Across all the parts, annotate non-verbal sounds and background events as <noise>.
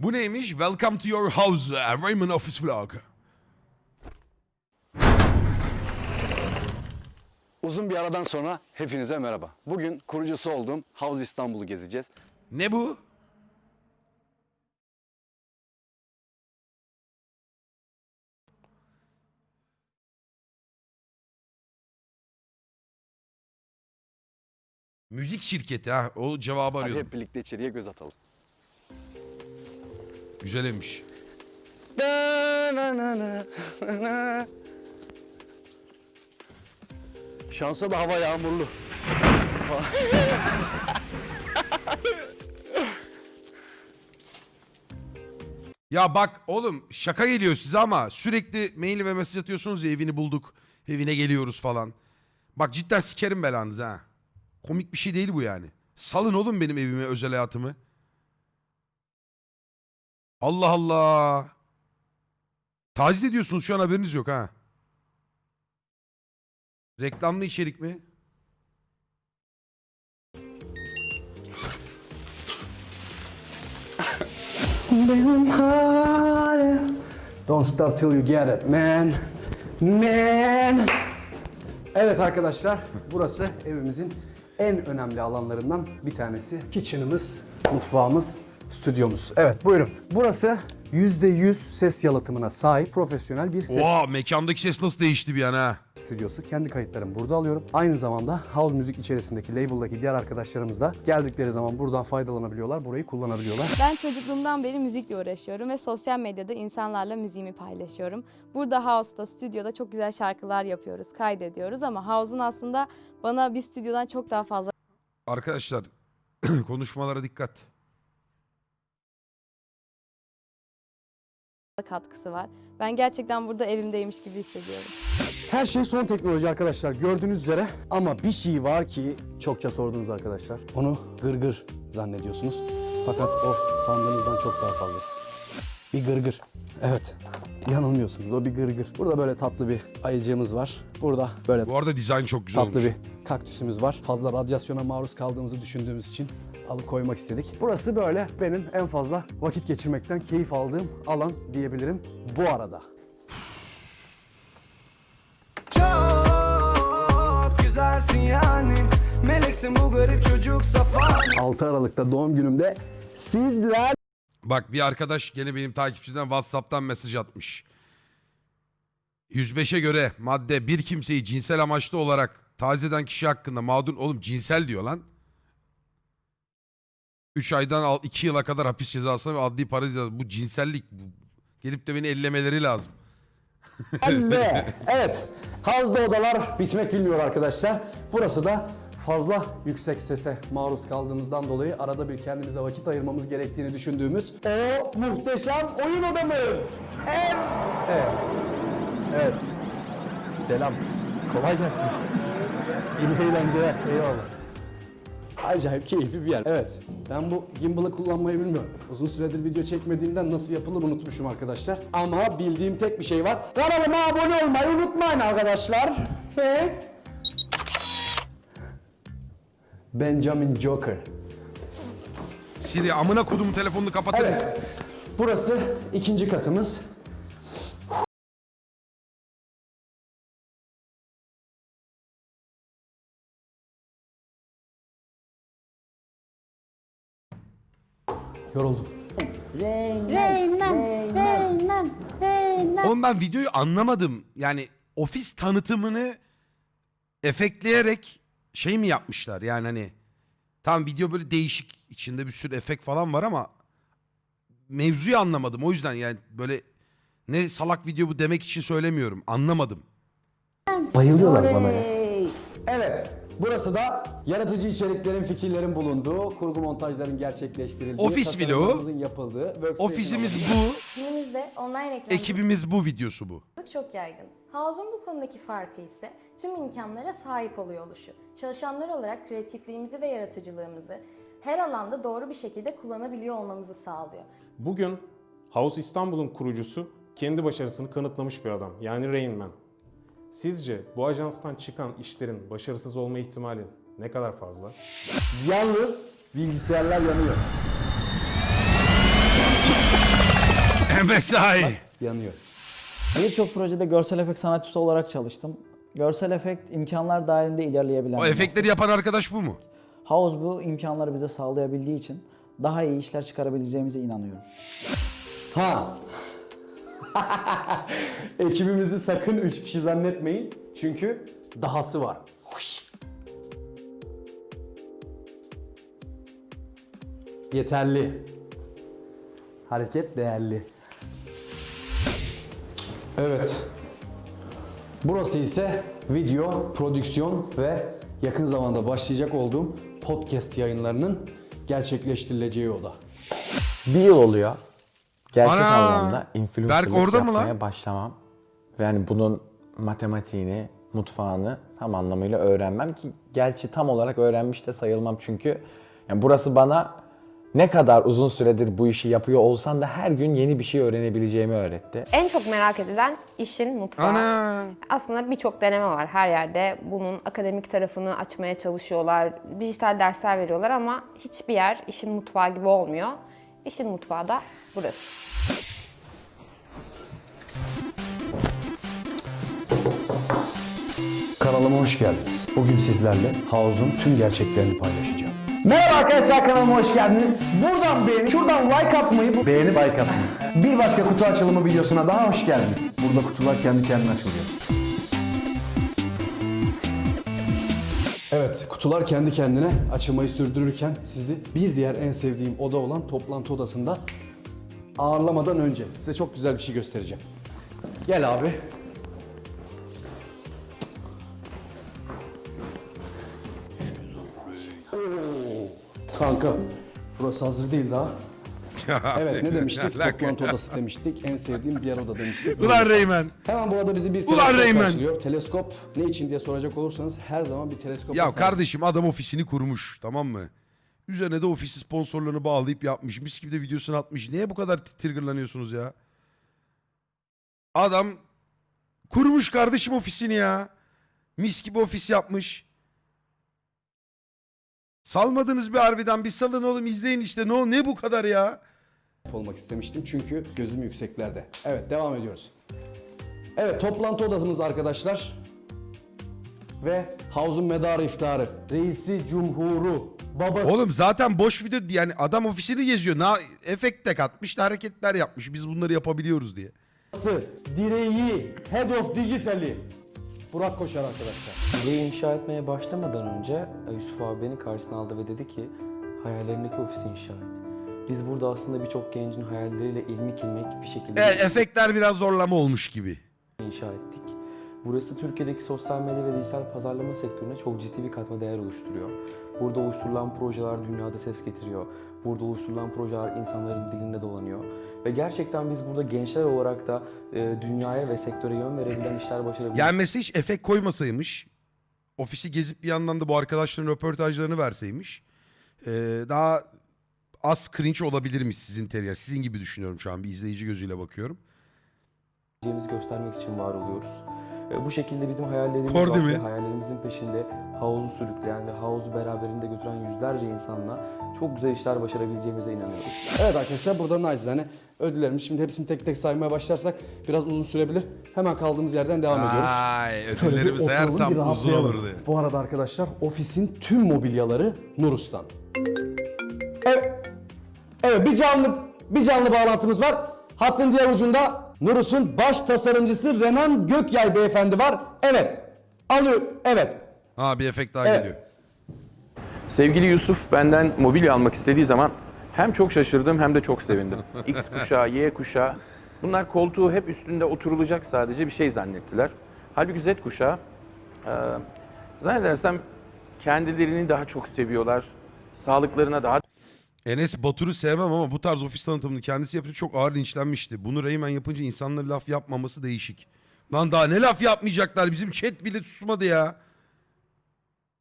Bu neymiş? Welcome to your house, uh, Raymond Office Vlog. Uzun bir aradan sonra hepinize merhaba. Bugün kurucusu olduğum Havuz İstanbul'u gezeceğiz. Ne bu? Müzik şirketi ha. O cevabı Hadi hep birlikte içeriye göz atalım. Güzelmiş. Şansa da hava yağmurlu. Ya bak oğlum şaka geliyor size ama sürekli mail ve mesaj atıyorsunuz ya evini bulduk. Evine geliyoruz falan. Bak cidden sikerim belanızı ha. Komik bir şey değil bu yani. Salın oğlum benim evimi, özel hayatımı. Allah Allah. Taciz ediyorsunuz şu an haberiniz yok ha. Reklamlı içerik mi? Don't stop till you get it man. Man. Evet arkadaşlar burası evimizin en önemli alanlarından bir tanesi. Kitchen'ımız, mutfağımız, stüdyomuz. Evet buyurun. Burası %100 ses yalıtımına sahip profesyonel bir ses Oha mekandaki ses nasıl değişti bir an ha. stüdyosu. Kendi kayıtlarımı burada alıyorum. Aynı zamanda house müzik içerisindeki label'daki diğer arkadaşlarımız da geldikleri zaman buradan faydalanabiliyorlar, burayı kullanabiliyorlar. Ben çocukluğumdan beri müzikle uğraşıyorum ve sosyal medyada insanlarla müziğimi paylaşıyorum. Burada House'da, stüdyoda çok güzel şarkılar yapıyoruz, kaydediyoruz ama House'un aslında bana bir stüdyodan çok daha fazla Arkadaşlar <clears throat> konuşmalara dikkat. Katkısı var. Ben gerçekten burada evimdeymiş gibi hissediyorum. Her şey son teknoloji arkadaşlar gördüğünüz üzere ama bir şey var ki çokça sordunuz arkadaşlar. Onu gırgır zannediyorsunuz. Fakat o sandığınızdan çok daha fazlası. Bir gırgır. Evet. Yanılmıyorsunuz. O bir gırgır. Burada böyle tatlı bir ayıcığımız var. Burada böyle Bu arada dizayn çok güzel tatlı olmuş. bir kaktüsümüz var. Fazla radyasyona maruz kaldığımızı düşündüğümüz için alıkoymak istedik. Burası böyle benim en fazla vakit geçirmekten keyif aldığım alan diyebilirim bu arada. Çok güzelsin yani Meleksin bu garip çocuk safa 6 Aralık'ta doğum günümde sizler Bak bir arkadaş gene benim takipçiden WhatsApp'tan mesaj atmış. 105'e göre madde bir kimseyi cinsel amaçlı olarak taciz eden kişi hakkında mağdur... Oğlum cinsel diyor lan. 3 aydan 2 yıla kadar hapis cezası ve adli para cezası. Bu cinsellik. Bu- Gelip de beni ellemeleri lazım. ve <laughs> evet Hazda odalar bitmek bilmiyor arkadaşlar. Burası da fazla yüksek sese maruz kaldığımızdan dolayı arada bir kendimize vakit ayırmamız gerektiğini düşündüğümüz o muhteşem oyun odamız. Evet. Evet. evet. Selam. Kolay gelsin. İyi eğlenceler. Eyvallah. Acayip keyifli bir yer. Evet, ben bu gimbal'ı kullanmayı bilmiyorum. Uzun süredir video çekmediğimden nasıl yapılır unutmuşum arkadaşlar. Ama bildiğim tek bir şey var. Kanalıma abone olmayı unutmayın arkadaşlar. Ve... Benjamin Joker. Siri amına kodumun telefonunu kapatır mısın? Evet, burası ikinci katımız. Yoruldum. Oğlum ben videoyu anlamadım. Yani ofis tanıtımını efektleyerek şey mi yapmışlar? Yani hani tam video böyle değişik içinde bir sürü efekt falan var ama mevzuyu anlamadım. O yüzden yani böyle ne salak video bu demek için söylemiyorum. Anlamadım. Bayılıyorlar bana ya. Evet. Burası da yaratıcı içeriklerin, fikirlerin bulunduğu, kurgu montajların gerçekleştirildiği, Ofis vlogu. yapıldığı, Ofisimiz bu, Günümüzde online ekranlık ekibimiz bu videosu bu. çok yaygın. House'un bu konudaki farkı ise tüm imkanlara sahip oluyor oluşu. Çalışanlar olarak kreatifliğimizi ve yaratıcılığımızı her alanda doğru bir şekilde kullanabiliyor olmamızı sağlıyor. Bugün House İstanbul'un kurucusu kendi başarısını kanıtlamış bir adam. Yani Rain Man. Sizce bu ajanstan çıkan işlerin başarısız olma ihtimali ne kadar fazla? Yalnız bilgisayarlar yanıyor. Mesai. Yanıyor. Birçok projede görsel efekt sanatçısı olarak çalıştım. Görsel efekt imkanlar dahilinde ilerleyebilen O bir efektleri meslek. yapan arkadaş bu mu? House bu imkanları bize sağlayabildiği için daha iyi işler çıkarabileceğimize inanıyorum. Ha. <laughs> Ekibimizi sakın 3 kişi zannetmeyin. Çünkü dahası var. Yeterli. Hareket değerli. Evet. Burası ise video, prodüksiyon ve yakın zamanda başlayacak olduğum podcast yayınlarının gerçekleştirileceği oda. Bir yıl oluyor. Gerçek Ana! anlamda Berk influencerlık orada mı yapmaya lan? başlamam. Ve yani bunun matematiğini, mutfağını tam anlamıyla öğrenmem ki gerçi tam olarak öğrenmiş de sayılmam çünkü yani burası bana ne kadar uzun süredir bu işi yapıyor olsan da her gün yeni bir şey öğrenebileceğimi öğretti. En çok merak edilen işin mutfağı. Ana. Aslında birçok deneme var her yerde. Bunun akademik tarafını açmaya çalışıyorlar. Dijital dersler veriyorlar ama hiçbir yer işin mutfağı gibi olmuyor. İşin mutfağı da burası. Kanalıma hoş geldiniz. Bugün sizlerle Havuz'un tüm gerçeklerini paylaşacağım. Merhaba arkadaşlar kanalıma hoş geldiniz. Buradan beğeni, şuradan like atmayı, Beğenip like atın. Bir başka kutu açılımı videosuna daha hoş geldiniz. Burada kutular kendi kendine açılıyor. Kutular kendi kendine açılmayı sürdürürken sizi bir diğer en sevdiğim oda olan toplantı odasında ağırlamadan önce size çok güzel bir şey göstereceğim. Gel abi. Kanka, burası hazır değil daha. Evet ne demiştik? Alaka. Toplantı odası demiştik. En sevdiğim diğer oda demiştik. Ulan Reymen. Hemen burada bizi bir Ulan teleskop Reymen. karşılıyor. Teleskop ne için diye soracak olursanız her zaman bir teleskop. Ya kardeşim adam ofisini kurmuş tamam mı? Üzerine de ofisi sponsorlarını bağlayıp yapmış. Mis gibi de videosunu atmış. Niye bu kadar triggerlanıyorsunuz ya? Adam kurmuş kardeşim ofisini ya. Mis gibi ofis yapmış. Salmadınız bir harbiden bir salın oğlum izleyin işte ne o ne bu kadar ya? Olmak istemiştim çünkü gözüm yükseklerde. Evet devam ediyoruz. Evet toplantı odamız arkadaşlar. Ve Havuz'un medarı iftarı. Reisi Cumhuru. Babası. Oğlum zaten boş video yani adam ofisini geziyor. Na efekt de katmış, hareketler yapmış. Biz bunları yapabiliyoruz diye. Direği. Head of Digital'i. Burak Koşar arkadaşlar. Burayı inşa etmeye başlamadan önce Yusuf abi beni karşısına aldı ve dedi ki hayallerindeki ofisi inşa et. Biz burada aslında birçok gencin hayalleriyle ilmik ilmek bir şekilde E, efektler biraz zorlama olmuş gibi. inşa ettik. Burası Türkiye'deki sosyal medya ve dijital pazarlama sektörüne çok ciddi bir katma değer oluşturuyor. Burada oluşturulan projeler dünyada ses getiriyor. Burada oluşturulan projeler insanların dilinde dolanıyor. Ve gerçekten biz burada gençler olarak da e, dünyaya ve sektöre yön verebilen işler başarabiliyoruz. Yani mesela hiç efekt koymasaymış. Ofisi gezip bir yandan da bu arkadaşların röportajlarını verseymiş. e, daha az cringe olabilirmiş sizin terya. Sizin gibi düşünüyorum şu an bir izleyici gözüyle bakıyorum. geleceğimizi göstermek için var oluyoruz. E, Bu şekilde bizim hayallerimiz Kor var değil ve mi? hayallerimizin peşinde havuzu sürükleyen ve havuzu beraberinde götüren yüzlerce insanla çok güzel işler başarabileceğimize inanıyoruz. Evet arkadaşlar burada nacizane ödüllerimiz. Şimdi hepsini tek tek saymaya başlarsak biraz uzun sürebilir. Hemen kaldığımız yerden devam ediyoruz. Ay Şöyle bir ödüllerimi oturalım, bir sayarsam uzun rahatlayalım. olurdu. Bu arada arkadaşlar ofisin tüm mobilyaları Nurus'tan. Evet. Bir canlı bir canlı bağlantımız var. Hattın diğer ucunda Nurus'un baş tasarımcısı Renan Gökyay beyefendi var. Evet. Alıyor. Evet. Ha bir efekt daha Evet. geliyor. Sevgili Yusuf benden mobilya almak istediği zaman hem çok şaşırdım hem de çok sevindim. <laughs> X kuşağı, Y kuşağı bunlar koltuğu hep üstünde oturulacak sadece bir şey zannettiler. Halbuki Z kuşağı e, zannedersem kendilerini daha çok seviyorlar. Sağlıklarına daha Enes Batur'u sevmem ama bu tarz ofis tanıtımını kendisi yapınca çok ağır linçlenmişti. Bunu Reymen yapınca insanların laf yapmaması değişik. Lan daha ne laf yapmayacaklar bizim chat bile susmadı ya.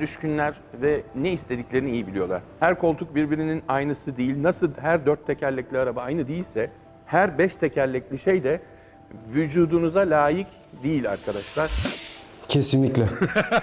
düşkünler ve ne istediklerini iyi biliyorlar. Her koltuk birbirinin aynısı değil. Nasıl her dört tekerlekli araba aynı değilse her beş tekerlekli şey de vücudunuza layık değil arkadaşlar. Kesinlikle.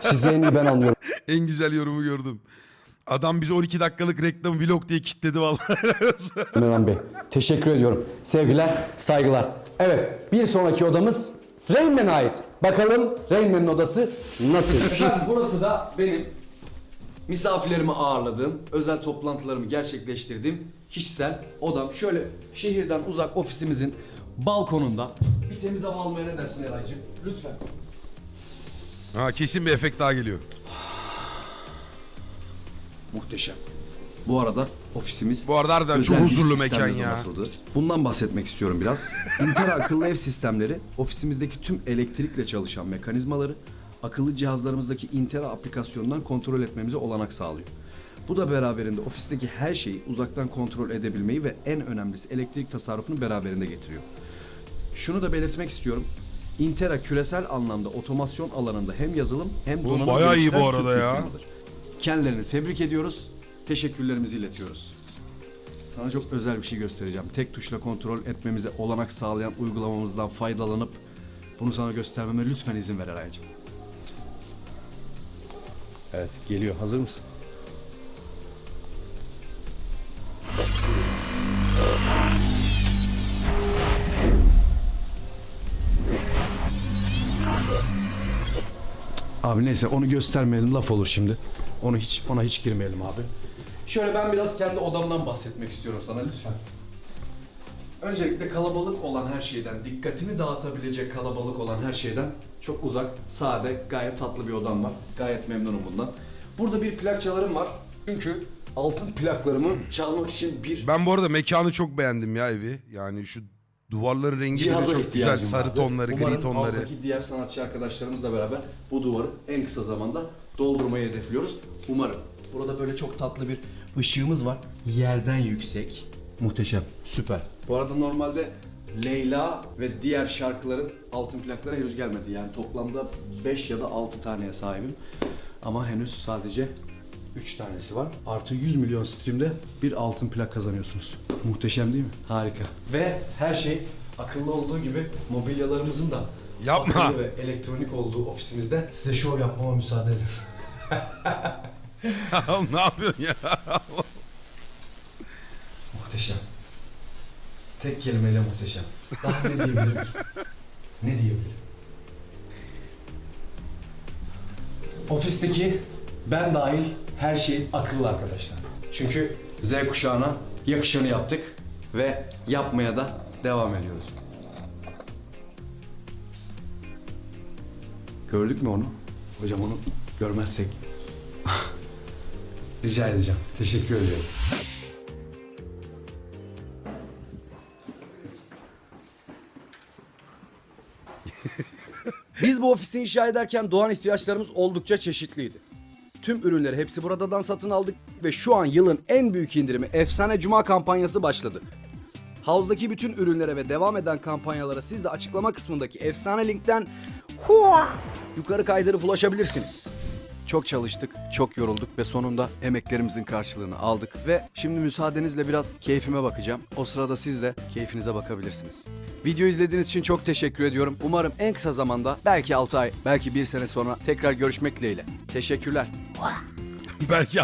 Size en iyi ben anlıyorum. <laughs> En güzel yorumu gördüm. Adam bize 12 dakikalık reklam vlog diye kitledi vallahi. <laughs> Mehmet Bey. Teşekkür ediyorum. Sevgiler, saygılar. Evet, bir sonraki odamız Rainman'e ait. Bakalım Rainman'in odası nasıl? Efendim burası da benim misafirlerimi ağırladığım, özel toplantılarımı gerçekleştirdiğim kişisel odam. Şöyle şehirden uzak ofisimizin balkonunda bir temiz hava almaya ne dersin Eraycığım? Lütfen. ha kesin bir efekt daha geliyor. Muhteşem. Bu arada ofisimiz Bu arada harbiden çok özel bir huzurlu sistemle mekan ya. donatıldı. Bundan bahsetmek istiyorum biraz. <laughs> Intera akıllı ev sistemleri ofisimizdeki tüm elektrikle çalışan mekanizmaları akıllı cihazlarımızdaki Intera aplikasyonundan kontrol etmemize olanak sağlıyor. Bu da beraberinde ofisteki her şeyi uzaktan kontrol edebilmeyi ve en önemlisi elektrik tasarrufunu beraberinde getiriyor. Şunu da belirtmek istiyorum. Intera küresel anlamda otomasyon alanında hem yazılım hem Oğlum donanım bayağı iyi bu geliştiren arada Türk bir ya. firmadır. Kendilerini tebrik ediyoruz. Teşekkürlerimizi iletiyoruz. Sana çok özel bir şey göstereceğim. Tek tuşla kontrol etmemize olanak sağlayan uygulamamızdan faydalanıp bunu sana göstermeme lütfen izin ver Eraycığım. Evet geliyor. Hazır mısın? Abi neyse onu göstermeyelim laf olur şimdi. Onu hiç ona hiç girmeyelim abi. Şöyle ben biraz kendi odamdan bahsetmek istiyorum sana lütfen. Öncelikle kalabalık olan her şeyden, dikkatini dağıtabilecek kalabalık olan her şeyden çok uzak, sade, gayet tatlı bir odam var. Gayet memnunum bundan. Burada bir plakçalarım var. Çünkü altın plaklarımı çalmak için bir Ben bu arada mekanı çok beğendim ya evi. Yani şu duvarların rengi bile cihaza çok güzel. ihtiyacım Sarı vardı. tonları, gri tonları. alttaki diğer sanatçı arkadaşlarımızla beraber bu duvarı en kısa zamanda doldurmayı hedefliyoruz. Umarım. Burada böyle çok tatlı bir ışığımız var. Yerden yüksek. Muhteşem. Süper. Bu arada normalde Leyla ve diğer şarkıların altın plakları henüz gelmedi. Yani toplamda 5 ya da 6 taneye sahibim. Ama henüz sadece 3 tanesi var. Artı 100 milyon streamde bir altın plak kazanıyorsunuz. Muhteşem değil mi? Harika. Ve her şey akıllı olduğu gibi mobilyalarımızın da Yapma. akıllı ve elektronik olduğu ofisimizde size şov yapmama müsaade edin. Oğlum ne yapıyorsun ya? Muhteşem. Tek kelimeyle muhteşem. Daha ne diyebilirim ki? Ne diyebilirim? Ofisteki ben dahil her şey akıllı arkadaşlar. Çünkü Z kuşağına yakışanı yaptık ve yapmaya da devam ediyoruz. Gördük mü onu? Hocam onu görmezsek rica edeceğim. Teşekkür ediyorum. <laughs> Biz bu ofisi inşa ederken doğan ihtiyaçlarımız oldukça çeşitliydi. Tüm ürünleri hepsi buradan satın aldık ve şu an yılın en büyük indirimi Efsane Cuma kampanyası başladı. Havuz'daki bütün ürünlere ve devam eden kampanyalara siz de açıklama kısmındaki efsane linkten hua yukarı kaydırıp ulaşabilirsiniz. Çok çalıştık, çok yorulduk ve sonunda emeklerimizin karşılığını aldık ve şimdi müsaadenizle biraz keyfime bakacağım. O sırada siz de keyfinize bakabilirsiniz. Video izlediğiniz için çok teşekkür ediyorum. Umarım en kısa zamanda belki 6 ay, belki 1 sene sonra tekrar görüşmek dileğiyle. Teşekkürler. <laughs> Belki